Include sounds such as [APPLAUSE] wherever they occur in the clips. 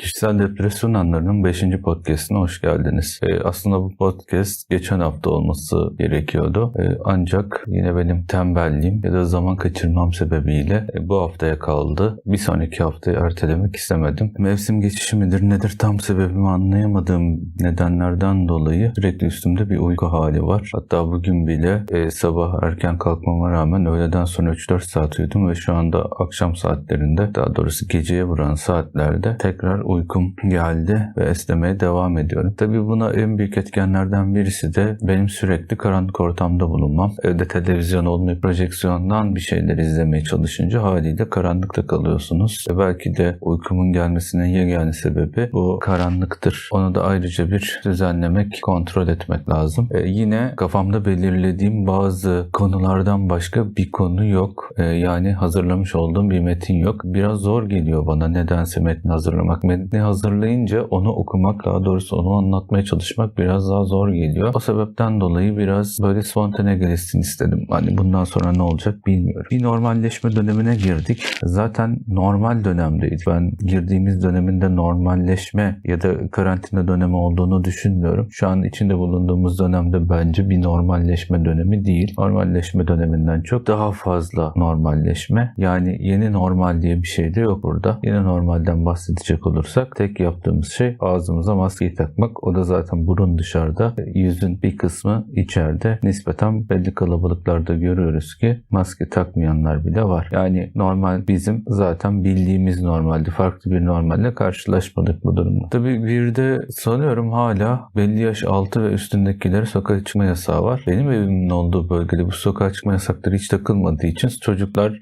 Kişisel depresyon anlarının 5. podcastine hoş geldiniz. Ee, aslında bu podcast geçen hafta olması gerekiyordu. Ee, ancak yine benim tembelliğim ya da zaman kaçırmam sebebiyle e, bu haftaya kaldı. Bir sonraki haftaya ertelemek istemedim. Mevsim geçişi midir nedir tam sebebimi anlayamadığım nedenlerden dolayı sürekli üstümde bir uyku hali var. Hatta bugün bile e, sabah erken kalkmama rağmen öğleden sonra 3-4 saat uyudum ve şu anda akşam saatlerinde daha doğrusu geceye vuran saatlerde tekrar uykum geldi ve esnemeye devam ediyorum. Tabii buna en büyük etkenlerden birisi de benim sürekli karanlık ortamda bulunmam. Evde televizyon olmayıp projeksiyondan bir şeyler izlemeye çalışınca haliyle karanlıkta kalıyorsunuz. Ve belki de uykumun gelmesinin yegane sebebi bu karanlıktır. Onu da ayrıca bir düzenlemek, kontrol etmek lazım. Ee, yine kafamda belirlediğim bazı konulardan başka bir konu yok. Ee, yani hazırlamış olduğum bir metin yok. Biraz zor geliyor bana nedense metni hazırlamak. Metni hazırlayınca onu okumak, daha doğrusu onu anlatmaya çalışmak biraz daha zor geliyor. O sebepten dolayı biraz böyle spontane gelişsin istedim. Hani bundan sonra ne olacak bilmiyorum. Bir normalleşme dönemine girdik. Zaten normal dönemdeydik. Ben girdiğimiz döneminde normalleşme ya da karantina dönemi olduğunu düşünmüyorum. Şu an içinde bulunduğumuz dönemde bence bir normalleşme dönemi değil. Normalleşme döneminden çok daha fazla normalleşme. Yani yeni normal diye bir şey de yok burada. Yeni normalden bahsedecek olursak tek yaptığımız şey ağzımıza maskeyi takmak. O da zaten burun dışarıda, yüzün bir kısmı içeride. Nispeten belli kalabalıklarda görüyoruz ki maske takmayanlar bile var. Yani normal bizim zaten bildiğimiz normaldi. Farklı bir normalle karşılaşmadık bu durumda. Tabii bir de sanıyorum hala belli yaş altı ve üstündekilere sokağa çıkma yasağı var. Benim evimin olduğu bölgede bu sokağa çıkma yasakları hiç takılmadığı için çocuklar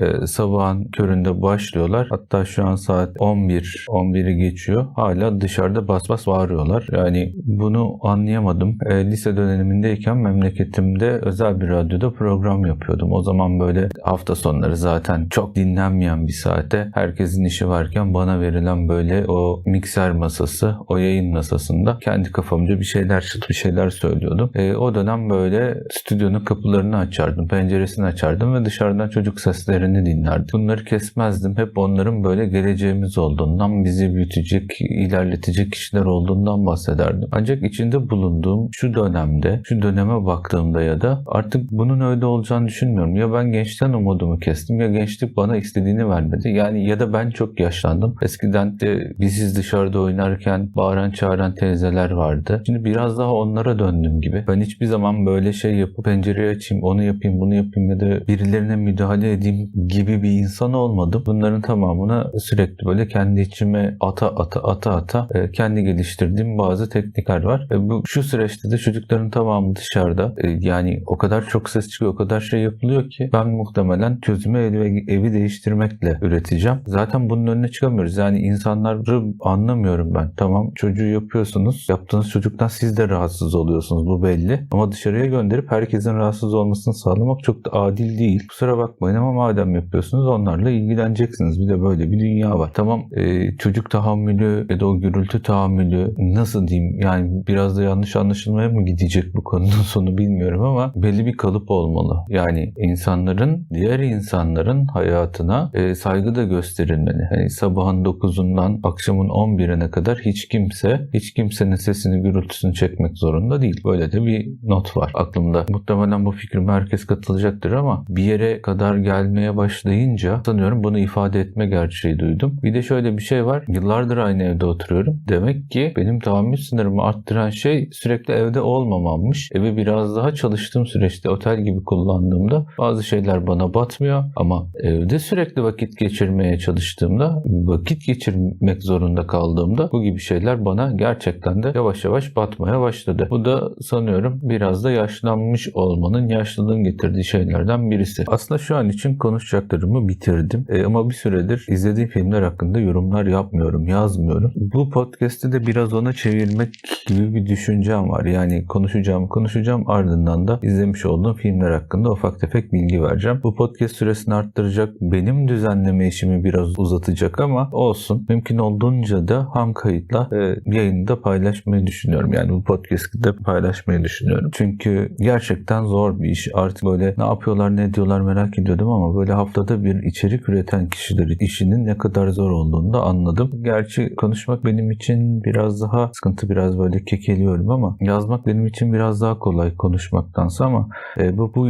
e, sabahın köründe başlıyorlar. Hatta şu an saat 11, 11'i geçiyor. Hala dışarıda bas bas bağırıyorlar. Yani bunu anlayamadım. E, lise dönemindeyken memleketimde özel bir radyoda program yapıyordum. O zaman böyle hafta sonları zaten çok dinlenmeyen bir saate herkesin işi varken bana verilen böyle o mikser masası, o yayın masasında kendi kafamca bir şeyler çıt bir şeyler söylüyordum. E, o dönem böyle stüdyonun kapılarını açardım, penceresini açardım ve dışarıdan çocuk sesleri sözlerini dinlerdim. Bunları kesmezdim. Hep onların böyle geleceğimiz olduğundan, bizi büyütecek, ilerletecek kişiler olduğundan bahsederdim. Ancak içinde bulunduğum şu dönemde, şu döneme baktığımda ya da artık bunun öyle olacağını düşünmüyorum. Ya ben gençten umudumu kestim ya gençlik bana istediğini vermedi. Yani ya da ben çok yaşlandım. Eskiden de biziz dışarıda oynarken bağıran çağıran teyzeler vardı. Şimdi biraz daha onlara döndüm gibi. Ben hiçbir zaman böyle şey yapıp pencereyi açayım, onu yapayım, bunu yapayım ya da birilerine müdahale edeyim gibi bir insan olmadım. Bunların tamamına sürekli böyle kendi içime ata ata ata ata e, kendi geliştirdiğim bazı teknikler var. E, bu şu süreçte de çocukların tamamı dışarıda. E, yani o kadar çok ses çıkıyor, o kadar şey yapılıyor ki ben muhtemelen çözümü evi, evi değiştirmekle üreteceğim. Zaten bunun önüne çıkamıyoruz. Yani insanları anlamıyorum ben. Tamam çocuğu yapıyorsunuz. Yaptığınız çocuktan siz de rahatsız oluyorsunuz. Bu belli. Ama dışarıya gönderip herkesin rahatsız olmasını sağlamak çok da adil değil. Kusura bakmayın ama madem yapıyorsunuz onlarla ilgileneceksiniz. Bir de böyle bir dünya var. Tamam e, çocuk tahammülü ya da o gürültü tahammülü nasıl diyeyim yani biraz da yanlış anlaşılmaya mı gidecek bu konunun [LAUGHS] sonu bilmiyorum ama belli bir kalıp olmalı. Yani insanların diğer insanların hayatına e, saygı da gösterilmeli. Hani sabahın 9'undan akşamın 11'ine kadar hiç kimse hiç kimsenin sesini gürültüsünü çekmek zorunda değil. Böyle de bir not var aklımda. Muhtemelen bu fikrime herkes katılacaktır ama bir yere kadar gelmeye başlayınca sanıyorum bunu ifade etme gerçeği duydum. Bir de şöyle bir şey var. Yıllardır aynı evde oturuyorum. Demek ki benim tahammül sınırımı arttıran şey sürekli evde olmamammış. Evi biraz daha çalıştığım süreçte otel gibi kullandığımda bazı şeyler bana batmıyor ama evde sürekli vakit geçirmeye çalıştığımda vakit geçirmek zorunda kaldığımda bu gibi şeyler bana gerçekten de yavaş yavaş batmaya başladı. Bu da sanıyorum biraz da yaşlanmış olmanın yaşlılığın getirdiği şeylerden birisi. Aslında şu an için konuşacaklarımı bitirdim. E, ama bir süredir izlediğim filmler hakkında yorumlar yapmıyorum, yazmıyorum. Bu podcast'i de biraz ona çevirmek gibi bir düşüncem var. Yani konuşacağım, konuşacağım ardından da izlemiş olduğum filmler hakkında ufak tefek bilgi vereceğim. Bu podcast süresini arttıracak, benim düzenleme işimi biraz uzatacak ama olsun. Mümkün olduğunca da ham kayıtla e, yayında paylaşmayı düşünüyorum. Yani bu podcast'i de paylaşmayı düşünüyorum. Çünkü gerçekten zor bir iş. Artık böyle ne yapıyorlar, ne diyorlar merak ediyordum ama böyle böyle haftada bir içerik üreten kişiler işinin ne kadar zor olduğunu da anladım. Gerçi konuşmak benim için biraz daha sıkıntı biraz böyle kekeliyorum ama yazmak benim için biraz daha kolay konuşmaktansa ama e, bu bu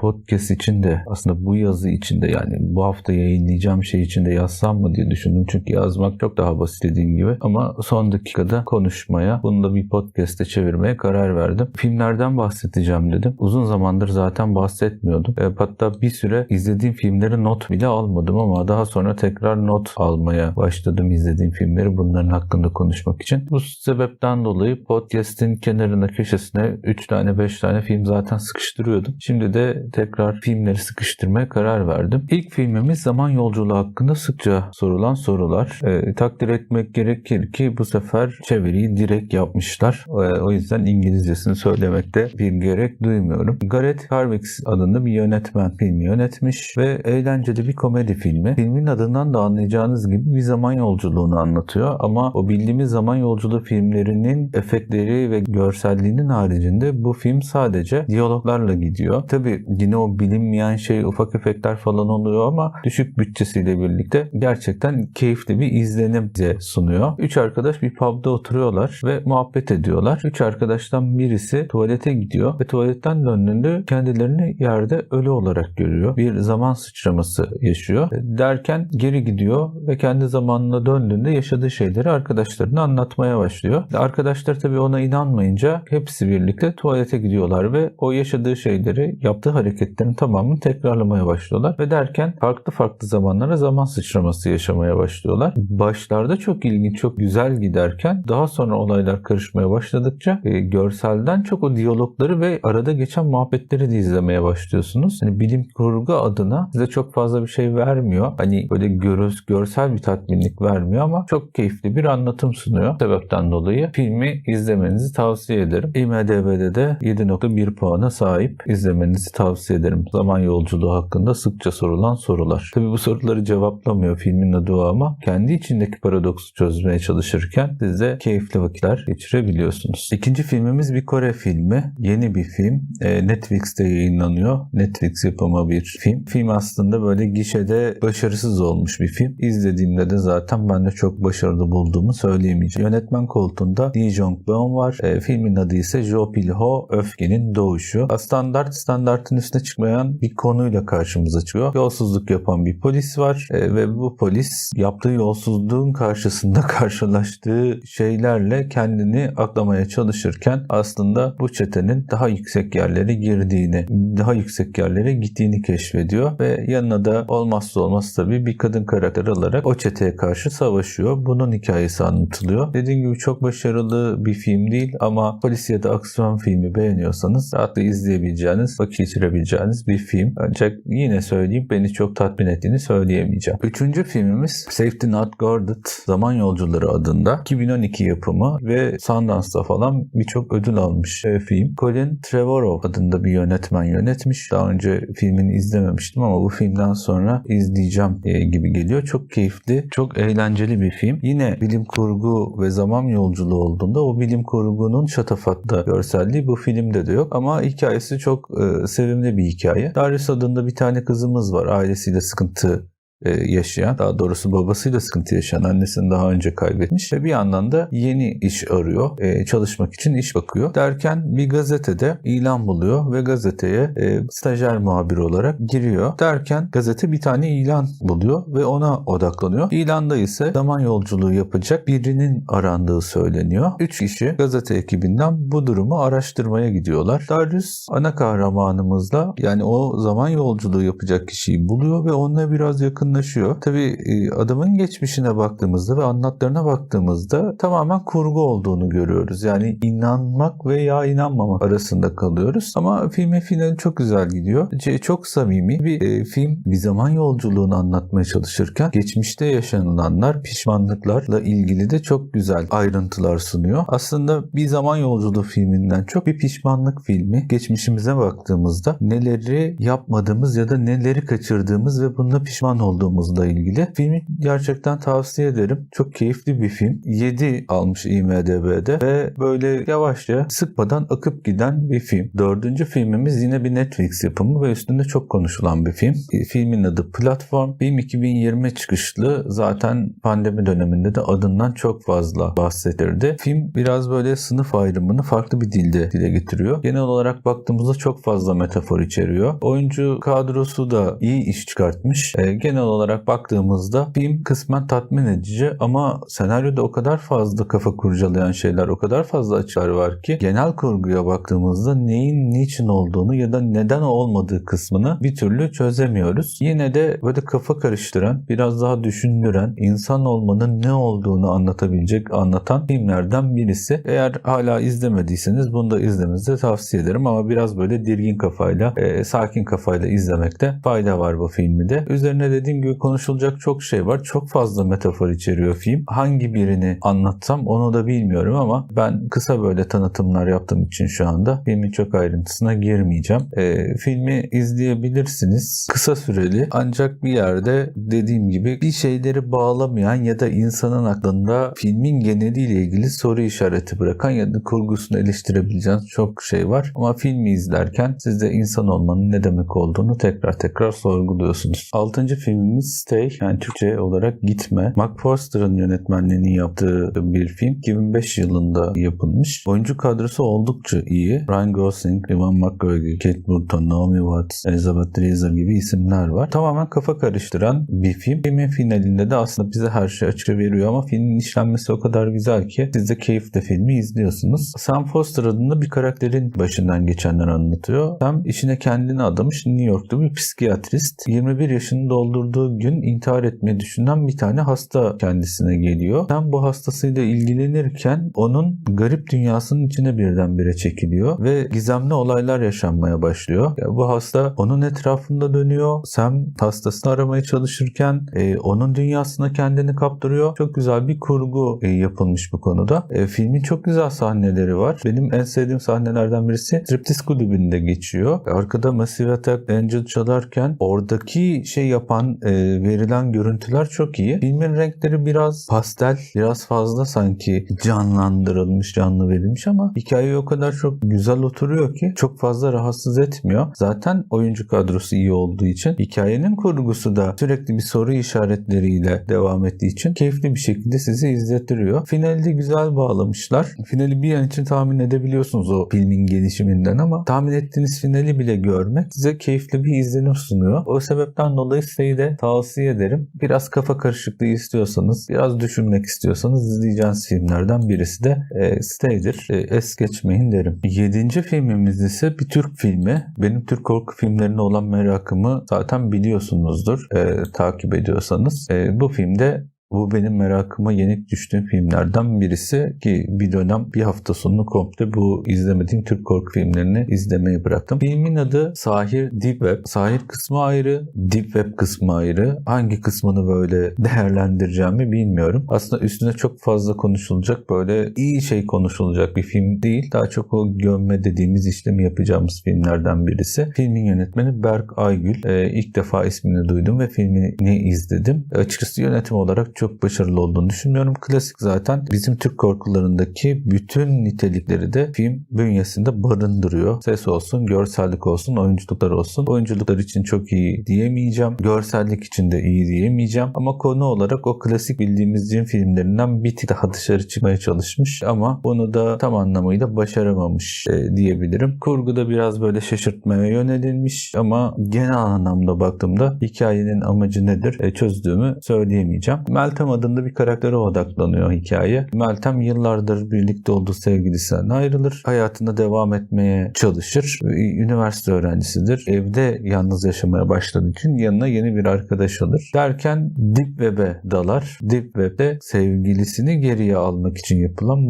podcast için de aslında bu yazı için de yani bu hafta yayınlayacağım şey için de yazsam mı diye düşündüm. Çünkü yazmak çok daha basit dediğim gibi ama son dakikada konuşmaya bunu da bir podcast'e çevirmeye karar verdim. Filmlerden bahsedeceğim dedim. Uzun zamandır zaten bahsetmiyordum. E, hatta bir süre izlediğim filmleri not bile almadım ama daha sonra tekrar not almaya başladım izlediğim filmleri bunların hakkında konuşmak için. Bu sebepten dolayı podcast'in kenarına köşesine 3 tane 5 tane film zaten sıkıştırıyordum. Şimdi de tekrar filmleri sıkıştırmaya karar verdim. İlk filmimiz Zaman Yolculuğu hakkında sıkça sorulan sorular. E, takdir etmek gerekir ki bu sefer çeviriyi direkt yapmışlar. E, o yüzden İngilizcesini söylemekte bir gerek duymuyorum. Gareth Harwicks adında bir yönetmen filmi yönetmiş ve eğlenceli bir komedi filmi. Filmin adından da anlayacağınız gibi bir zaman yolculuğunu anlatıyor ama o bildiğimiz zaman yolculuğu filmlerinin efektleri ve görselliğinin haricinde bu film sadece diyaloglarla gidiyor. Tabi yine o bilinmeyen şey ufak efektler falan oluyor ama düşük bütçesiyle birlikte gerçekten keyifli bir izlenim bize sunuyor. Üç arkadaş bir pub'da oturuyorlar ve muhabbet ediyorlar. Üç arkadaştan birisi tuvalete gidiyor ve tuvaletten döndüğünde kendilerini yerde ölü olarak görüyor. Bir zaman sıçraması yaşıyor. Derken geri gidiyor ve kendi zamanına döndüğünde yaşadığı şeyleri arkadaşlarına anlatmaya başlıyor. Arkadaşlar tabii ona inanmayınca hepsi birlikte tuvalete gidiyorlar ve o yaşadığı şeyleri, yaptığı hareketlerin tamamını tekrarlamaya başlıyorlar ve derken farklı farklı zamanlara zaman sıçraması yaşamaya başlıyorlar. Başlarda çok ilginç, çok güzel giderken daha sonra olaylar karışmaya başladıkça e, görselden çok o diyalogları ve arada geçen muhabbetleri de izlemeye başlıyorsunuz. Hani bilim kurgu adına size çok fazla bir şey vermiyor. Hani böyle görüz, görsel bir tatminlik vermiyor ama çok keyifli bir anlatım sunuyor. Bu sebepten dolayı filmi izlemenizi tavsiye ederim. IMDB'de de 7.1 puana sahip izlemenizi tavsiye ederim. Zaman yolculuğu hakkında sıkça sorulan sorular. Tabi bu soruları cevaplamıyor filmin adı o ama kendi içindeki paradoksu çözmeye çalışırken siz de keyifli vakitler geçirebiliyorsunuz. İkinci filmimiz bir Kore filmi. Yeni bir film. E, Netflix'te yayınlanıyor. Netflix yapımı bir film. Film aslında böyle gişede başarısız olmuş bir film. İzlediğimde de zaten ben de çok başarılı bulduğumu söyleyemeyeceğim. Yönetmen koltuğunda Lee Jong-beon var. E, filmin adı ise Jo Pil-ho Öfkenin Doğuşu. Standart standartın üstüne çıkmayan bir konuyla karşımıza çıkıyor. Yolsuzluk yapan bir polis var e, ve bu polis yaptığı yolsuzluğun karşısında [LAUGHS] karşılaştığı şeylerle kendini aklamaya çalışırken aslında bu çetenin daha yüksek yerlere girdiğini, daha yüksek yerlere gittiğini keşfediyor ve yanına da olmazsa olmaz tabii bir kadın karakter alarak o çeteye karşı savaşıyor. Bunun hikayesi anlatılıyor. Dediğim gibi çok başarılı bir film değil ama polis ya da aksiyon filmi beğeniyorsanız rahatlıkla izleyebileceğiniz, vakit geçirebileceğiniz bir film. Ancak yine söyleyeyim beni çok tatmin ettiğini söyleyemeyeceğim. Üçüncü filmimiz Safety Not Guarded Zaman Yolcuları adında 2012 yapımı ve Sundance'da falan birçok ödül almış e, film. Colin Trevorrow adında bir yönetmen yönetmiş. Daha önce filmini izlememiştim ama bu filmden sonra izleyeceğim e, gibi geliyor. Çok keyifli, çok eğlenceli bir film. Yine bilim kurgu ve zaman yolculuğu olduğunda o bilim kurgunun şatafatlı görselliği bu filmde de yok. Ama hikayesi çok e, sevimli bir hikaye. Darius adında bir tane kızımız var. Ailesiyle sıkıntı yaşayan, daha doğrusu babasıyla sıkıntı yaşayan annesini daha önce kaybetmiş ve bir yandan da yeni iş arıyor. E, çalışmak için iş bakıyor. Derken bir gazetede ilan buluyor ve gazeteye e, stajyer muhabir olarak giriyor. Derken gazete bir tane ilan buluyor ve ona odaklanıyor. İlanda ise zaman yolculuğu yapacak birinin arandığı söyleniyor. Üç kişi gazete ekibinden bu durumu araştırmaya gidiyorlar. Darius ana kahramanımızla yani o zaman yolculuğu yapacak kişiyi buluyor ve onunla biraz yakın yakınlaşıyor. Tabii adamın geçmişine baktığımızda ve anlatlarına baktığımızda tamamen kurgu olduğunu görüyoruz. Yani inanmak veya inanmamak arasında kalıyoruz. Ama filmin finali çok güzel gidiyor. Çok samimi bir e, film. Bir zaman yolculuğunu anlatmaya çalışırken geçmişte yaşanılanlar, pişmanlıklarla ilgili de çok güzel ayrıntılar sunuyor. Aslında bir zaman yolculuğu filminden çok bir pişmanlık filmi. Geçmişimize baktığımızda neleri yapmadığımız ya da neleri kaçırdığımız ve bunda pişman olduğumuz olduğumuzla ilgili. Filmi gerçekten tavsiye ederim. Çok keyifli bir film. 7 almış IMDB'de ve böyle yavaşça sıkmadan akıp giden bir film. Dördüncü filmimiz yine bir Netflix yapımı ve üstünde çok konuşulan bir film. Filmin adı Platform. Film 2020 çıkışlı. Zaten pandemi döneminde de adından çok fazla bahsedildi. Film biraz böyle sınıf ayrımını farklı bir dilde dile getiriyor. Genel olarak baktığımızda çok fazla metafor içeriyor. Oyuncu kadrosu da iyi iş çıkartmış. E, genel olarak baktığımızda film kısmen tatmin edici ama senaryoda o kadar fazla kafa kurcalayan şeyler, o kadar fazla açıklar var ki genel kurguya baktığımızda neyin niçin olduğunu ya da neden olmadığı kısmını bir türlü çözemiyoruz. Yine de böyle kafa karıştıran, biraz daha düşündüren, insan olmanın ne olduğunu anlatabilecek, anlatan filmlerden birisi. Eğer hala izlemediyseniz bunu da izlemenizi tavsiye ederim ama biraz böyle dirgin kafayla, e, sakin kafayla izlemekte fayda var bu filmi de. Üzerine dediğim gibi konuşulacak çok şey var. Çok fazla metafor içeriyor film. Hangi birini anlatsam onu da bilmiyorum ama ben kısa böyle tanıtımlar yaptığım için şu anda filmin çok ayrıntısına girmeyeceğim. E, filmi izleyebilirsiniz. Kısa süreli ancak bir yerde dediğim gibi bir şeyleri bağlamayan ya da insanın aklında filmin geneliyle ilgili soru işareti bırakan ya da kurgusunu eleştirebileceğiniz çok şey var. Ama filmi izlerken siz de insan olmanın ne demek olduğunu tekrar tekrar sorguluyorsunuz. Altıncı filmimiz Stay yani Türkçe olarak Gitme. Mark Forster'ın yönetmenliğini yaptığı bir film. 2005 yılında yapılmış. Oyuncu kadrosu oldukça iyi. Ryan Gosling, Evan McGregor, Kate Burton, Naomi Watts, Elizabeth Dresser gibi isimler var. Tamamen kafa karıştıran bir film. Filmin finalinde de aslında bize her şey açık veriyor ama filmin işlenmesi o kadar güzel ki siz de keyifle filmi izliyorsunuz. Sam Foster adında bir karakterin başından geçenler anlatıyor. Sam işine kendini adamış New York'ta bir psikiyatrist. 21 yaşını doldurduğu gün intihar etmeyi düşünen bir tane hasta kendisine geliyor. Sam bu hastasıyla ilgilenirken onun garip dünyasının içine birdenbire çekiliyor ve gizemli olaylar yaşanmaya başlıyor. Ya bu hasta onun etrafında dönüyor. Sam hastasını aramaya çalışırken e, onun dünyasına kendini kaptırıyor. Çok güzel bir kurgu e, yapılmış bu konuda. E, filmin çok güzel sahneleri var. Benim en sevdiğim sahnelerden birisi Striptease kulübünde geçiyor. Arkada Massive Attack Angel çalarken oradaki şey yapan e, verilen görüntüler çok iyi. Filmin renkleri biraz pastel, biraz fazla sanki canlandırılmış, canlı verilmiş ama hikaye o kadar çok güzel oturuyor ki çok fazla rahatsız etmiyor. Zaten oyuncu kadrosu iyi olduğu için hikayenin kurgusu da sürekli bir soru işaretleriyle devam ettiği için keyifli bir şekilde sizi izlettiriyor. Finalde güzel bağlamışlar. Finali bir an için tahmin edebiliyorsunuz o filmin gelişiminden ama tahmin ettiğiniz finali bile görmek size keyifli bir izlenim sunuyor. O sebepten dolayı size de tavsiye ederim. Biraz kafa karışıklığı istiyorsanız, biraz düşünmek istiyorsanız izleyeceğiniz filmlerden birisi de e, Stay'dir. E, es geçmeyin derim. Yedinci filmimiz ise bir Türk filmi. Benim Türk korku filmlerine olan merakımı zaten biliyorsunuzdur. E, takip ediyorsanız. E, bu filmde bu benim merakıma yenik düştüğüm filmlerden birisi ki bir dönem bir hafta sonunu komple bu izlemediğim Türk korku filmlerini izlemeyi bıraktım. Filmin adı Sahir Deep Web. Sahir kısmı ayrı, Deep Web kısmı ayrı. Hangi kısmını böyle değerlendireceğimi bilmiyorum. Aslında üstüne çok fazla konuşulacak böyle iyi şey konuşulacak bir film değil. Daha çok o gömme dediğimiz işlemi yapacağımız filmlerden birisi. Filmin yönetmeni Berk Aygül. Ee, ilk defa ismini duydum ve filmini izledim. Açıkçası yönetim olarak çok başarılı olduğunu düşünmüyorum. Klasik zaten bizim Türk korkularındaki bütün nitelikleri de film bünyesinde barındırıyor. Ses olsun, görsellik olsun, oyunculuklar olsun. Oyunculuklar için çok iyi diyemeyeceğim. Görsellik için de iyi diyemeyeceğim. Ama konu olarak o klasik bildiğimiz cin filmlerinden bir tık daha dışarı çıkmaya çalışmış ama bunu da tam anlamıyla başaramamış e, diyebilirim. Kurguda biraz böyle şaşırtmaya yönelilmiş ama genel anlamda baktığımda hikayenin amacı nedir e, çözdüğümü söyleyemeyeceğim. Meltem adında bir karaktere odaklanıyor hikaye. Meltem yıllardır birlikte olduğu sevgilisinden ayrılır. Hayatında devam etmeye çalışır. Üniversite öğrencisidir. Evde yalnız yaşamaya başladığı için yanına yeni bir arkadaş alır. Derken Deep Web'e dalar. Deep Web'de sevgilisini geriye almak için yapılan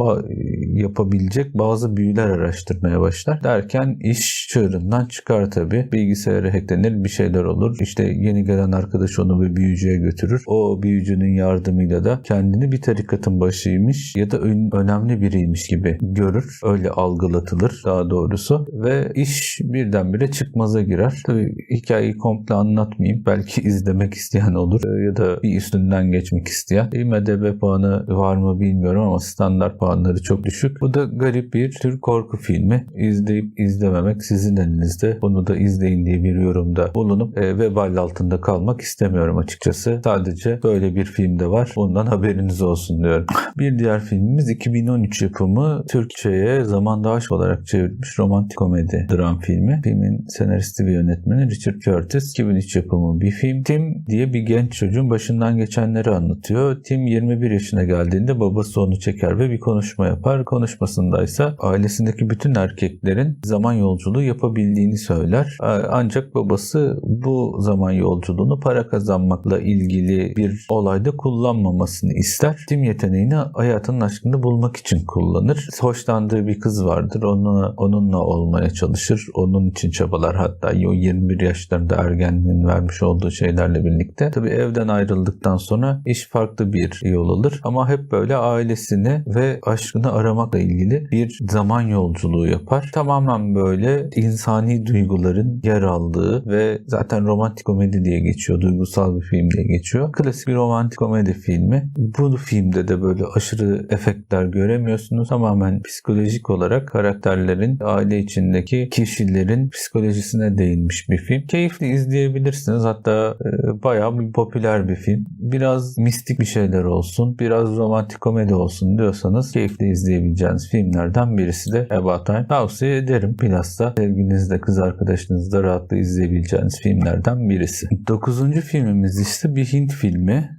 yapabilecek bazı büyüler araştırmaya başlar. Derken iş çığırından çıkar tabi. Bilgisayara hacklenir bir şeyler olur. İşte yeni gelen arkadaş onu bir büyücüye götürür. O büyücünün yardımıyla da kendini bir tarikatın başıymış ya da ön- önemli biriymiş gibi görür. Öyle algılatılır daha doğrusu. Ve iş birdenbire çıkmaza girer. Tabii hikayeyi komple anlatmayayım. Belki izlemek isteyen olur e, ya da bir üstünden geçmek isteyen. IMDB puanı var mı bilmiyorum ama standart puanları çok düşük. Bu da garip bir Türk korku filmi. İzleyip izlememek sizin elinizde. Bunu da izleyin diye bir yorumda bulunup e, vebal altında kalmak istemiyorum açıkçası. Sadece böyle bir film de var. Bundan haberiniz olsun diyorum. Bir diğer filmimiz 2013 yapımı Türkçe'ye Zamanda Aşk olarak çevrilmiş romantik komedi dram filmi. Filmin senaristi ve yönetmeni Richard Curtis. 2003 yapımı bir film. Tim diye bir genç çocuğun başından geçenleri anlatıyor. Tim 21 yaşına geldiğinde babası onu çeker ve bir konuşma yapar. Konuşmasındaysa ailesindeki bütün erkeklerin zaman yolculuğu yapabildiğini söyler. Ancak babası bu zaman yolculuğunu para kazanmakla ilgili bir olayda kullanmamasını ister. Tim yeteneğini hayatının aşkını bulmak için kullanır. Hoşlandığı bir kız vardır. Onu, onunla olmaya çalışır. Onun için çabalar hatta o 21 yaşlarında ergenliğin vermiş olduğu şeylerle birlikte. Tabii evden ayrıldıktan sonra iş farklı bir yol alır. Ama hep böyle ailesini ve aşkını aramakla ilgili bir zaman yolculuğu yapar. Tamamen böyle insani duyguların yer aldığı ve zaten romantik komedi diye geçiyor. Duygusal bir film diye geçiyor. Klasik bir romantik komedi filmi. Bu filmde de böyle aşırı efektler göremiyorsunuz. Tamamen psikolojik olarak karakterlerin aile içindeki kişilerin psikolojisine değinmiş bir film. Keyifli izleyebilirsiniz. Hatta e, bayağı bir popüler bir film. Biraz mistik bir şeyler olsun, biraz romantik komedi olsun diyorsanız keyifli izleyebileceğiniz filmlerden birisi de About Time. Tavsiye ederim. Bilhassa sevgilinizle, kız arkadaşınızla rahatlıkla izleyebileceğiniz filmlerden birisi. Dokuzuncu filmimiz ise bir Hint filmi.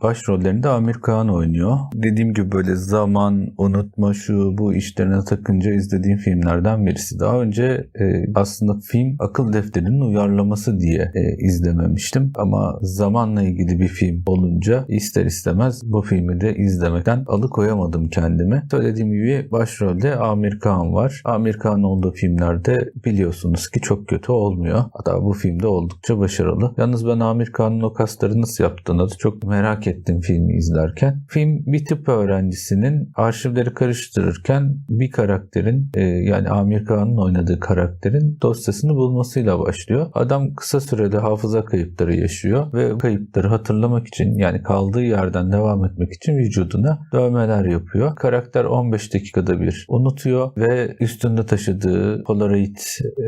Başrollerinde Amir Khan oynuyor. Dediğim gibi böyle zaman, unutma şu bu işlerine takınca izlediğim filmlerden birisi. Daha önce e, aslında film akıl defterinin uyarlaması diye e, izlememiştim. Ama zamanla ilgili bir film olunca ister istemez bu filmi de izlemekten alıkoyamadım kendimi. Söylediğim gibi başrolde Amir Khan var. Amir Khan olduğu filmlerde biliyorsunuz ki çok kötü olmuyor. Hatta bu filmde oldukça başarılı. Yalnız ben Amir Khan'ın o kasları nasıl yaptığını da çok merak ettim filmi izlerken. Film bir tıp öğrencisinin arşivleri karıştırırken bir karakterin e, yani Amir Khan'ın oynadığı karakterin dosyasını bulmasıyla başlıyor. Adam kısa sürede hafıza kayıpları yaşıyor ve kayıpları hatırlamak için yani kaldığı yerden devam etmek için vücuduna dövmeler yapıyor. Karakter 15 dakikada bir unutuyor ve üstünde taşıdığı Polaroid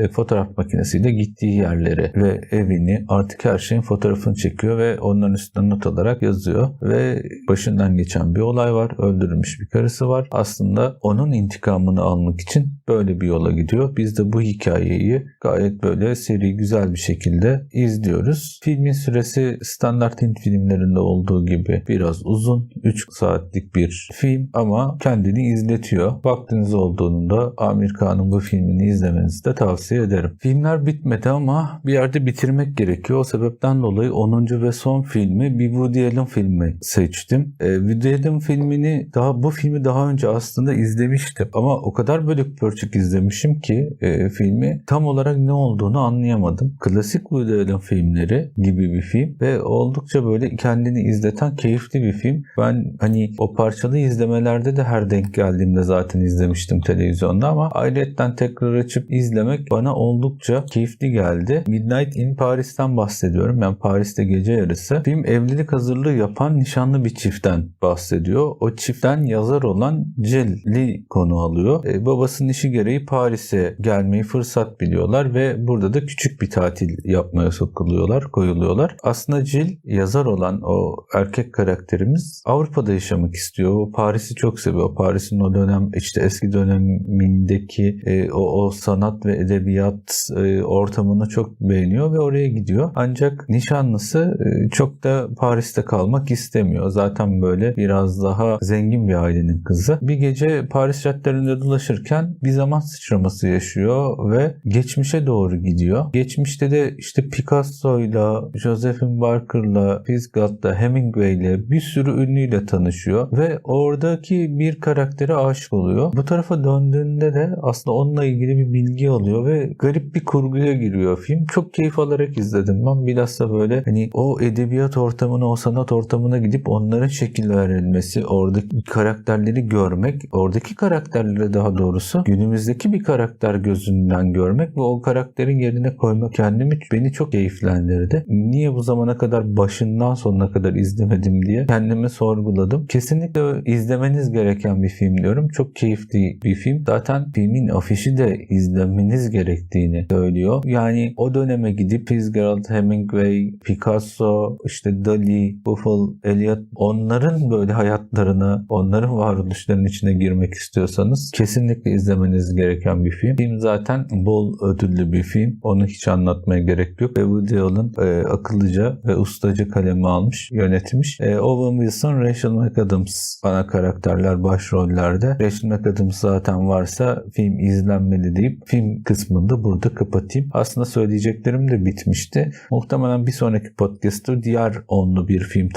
e, fotoğraf makinesiyle gittiği yerleri ve evini artık her şeyin fotoğrafını çekiyor ve onların üstüne not alarak yazıyor ve başından geçen bir olay var. Öldürülmüş bir karısı var. Aslında onun intikamını almak için böyle bir yola gidiyor. Biz de bu hikayeyi gayet böyle seri güzel bir şekilde izliyoruz. Filmin süresi standart Hint filmlerinde olduğu gibi biraz uzun. 3 saatlik bir film ama kendini izletiyor. Vaktiniz olduğunda Amir Khan'ın bu filmini izlemenizi de tavsiye ederim. Filmler bitmedi ama bir yerde bitirmek gerekiyor. O sebepten dolayı 10. ve son filmi bir Woody Allen filmi seçtim. Woody Allen filmini daha bu filmi daha önce aslında izlemiştim ama o kadar bölük pörçük izlemişim ki e, filmi tam olarak ne olduğunu anlayamadım. Klasik Allen filmleri gibi bir film ve oldukça böyle kendini izleten keyifli bir film. Ben hani o parçalı izlemelerde de her denk geldiğimde zaten izlemiştim televizyonda ama ayrıyetten tekrar açıp izlemek bana oldukça keyifli geldi. Midnight in Paris'ten bahsediyorum. Yani Paris'te gece yarısı. Film evlilik hazırlığı yapan nişanlı bir çiftten bahsediyor. O çiftten yazar olan Jill'i konu alıyor. E, babasının işi gereği Paris'e gelmeyi fırsat biliyorlar ve burada da küçük bir tatil yapmaya sokuluyorlar, koyuluyorlar. Aslında Jill yazar olan o erkek karakterimiz Avrupa'da yaşamak istiyor. O Paris'i çok seviyor. Paris'in o dönem işte eski dönemindeki e, o, o sanat ve edebiyat e, ortamını çok beğeniyor ve oraya gidiyor. Ancak nişanlısı e, çok da Paris'te kalmak istemiyor. Zaten böyle biraz daha zengin bir ailenin kızı. Bir gece Paris caddelerinde dolaşırken bir zaman sıçraması yaşıyor ve geçmişe doğru gidiyor. Geçmişte de işte Picasso'yla, Josephine Barker'la, Pisgah'la, Hemingway'le bir sürü ünlüyle tanışıyor ve oradaki bir karaktere aşık oluyor. Bu tarafa döndüğünde de aslında onunla ilgili bir bilgi alıyor ve garip bir kurguya giriyor film. Çok keyif alarak izledim ben. Bilhassa böyle hani o edebiyat ortamına, o sanat ortamına gidip onların şekil verilmesi, oradaki karakterleri görmek, oradaki karakterleri daha doğrusu günümüzdeki bir karakter gözünden görmek ve o karakterin yerine koymak kendimi beni çok keyiflendirdi. Niye bu zamana kadar başından sonuna kadar izlemedim diye kendimi sorguladım. Kesinlikle izlemeniz gereken bir film diyorum. Çok keyifli bir film. Zaten filmin afişi de izlemeniz gerektiğini söylüyor. Yani o döneme gidip Fitzgerald, Hemingway, Picasso, işte Dali, Buffalo, Eliot onların böyle hayatlarına, onların varoluşlarının içine girmek istiyorsanız kesinlikle izlemeniz gereken bir film. Film zaten bol ödüllü bir film. Onu hiç anlatmaya gerek yok. Ve Woody Allen e, akıllıca ve ustaca kaleme almış, yönetmiş. E, Owen Wilson, Rachel McAdams ana karakterler başrollerde. Rachel McAdams zaten varsa film izlenmeli deyip film kısmını da burada kapatayım. Aslında söyleyeceklerim de bitmişti. Muhtemelen bir sonraki podcast'ta diğer onlu bir film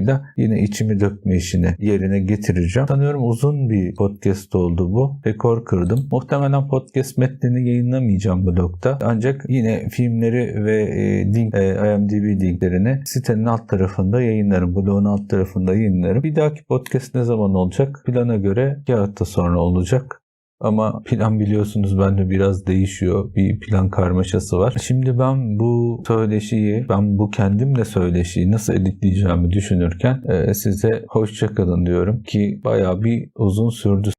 tanıtımıyla yine içimi dökme işini yerine getireceğim. Sanıyorum uzun bir podcast oldu bu. Rekor kırdım. Muhtemelen podcast metnini yayınlamayacağım blogda. Ancak yine filmleri ve e, link, e, IMDb linklerini sitenin alt tarafında yayınlarım. Blogun alt tarafında yayınlarım. Bir dahaki podcast ne zaman olacak? Plana göre iki hafta sonra olacak. Ama plan biliyorsunuz bende biraz değişiyor. Bir plan karmaşası var. Şimdi ben bu söyleşiyi, ben bu kendimle söyleşiyi nasıl editleyeceğimi düşünürken e, size hoşça kalın diyorum ki bayağı bir uzun sürdü